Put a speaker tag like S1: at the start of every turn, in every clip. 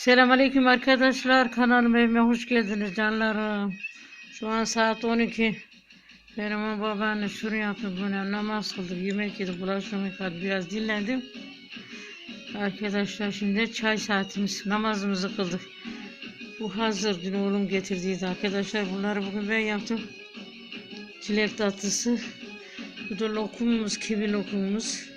S1: Selamünaleyküm arkadaşlar. Kanalıma evime hoş geldiniz canlarım. Şu an saat 12. Benim babaanne şunu yaptı böyle namaz kıldık, yemek yedik, bulaşık yıkadık, biraz dinlendim. Arkadaşlar şimdi çay saatimiz, namazımızı kıldık. Bu hazır, dün oğlum getirdiydi arkadaşlar. Bunları bugün ben yaptım. Çilek tatlısı. Bu da lokumumuz, kivi lokumumuz.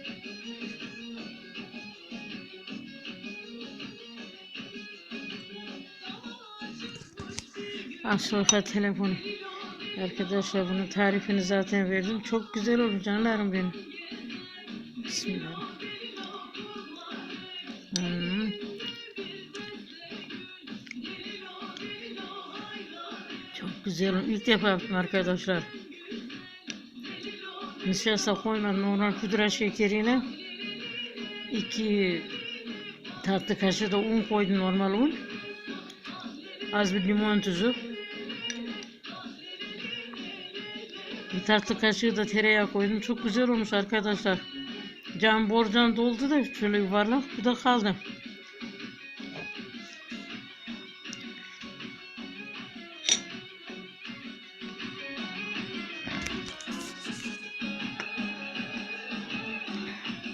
S1: Aşağı telefonu. Arkadaşlar bunun tarifini zaten verdim. Çok güzel olur canlarım benim. Bismillah. Hmm. Çok güzel. İlk defa yaptım arkadaşlar. Nişasta koymadım. Normal pudra şekeriyle iki tatlı kaşığı da un koydum normal un. Az bir limon tuzu. Bir tatlı kaşığı da tereyağı koydum. Çok güzel olmuş arkadaşlar. Cam borcam doldu da şöyle yuvarlak. Bu da kaldı.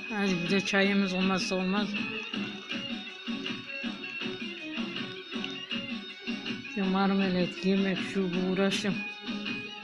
S1: Hadi bir de çayımız olmazsa olmaz. Marmelat, yemek, şu bu uğraşım.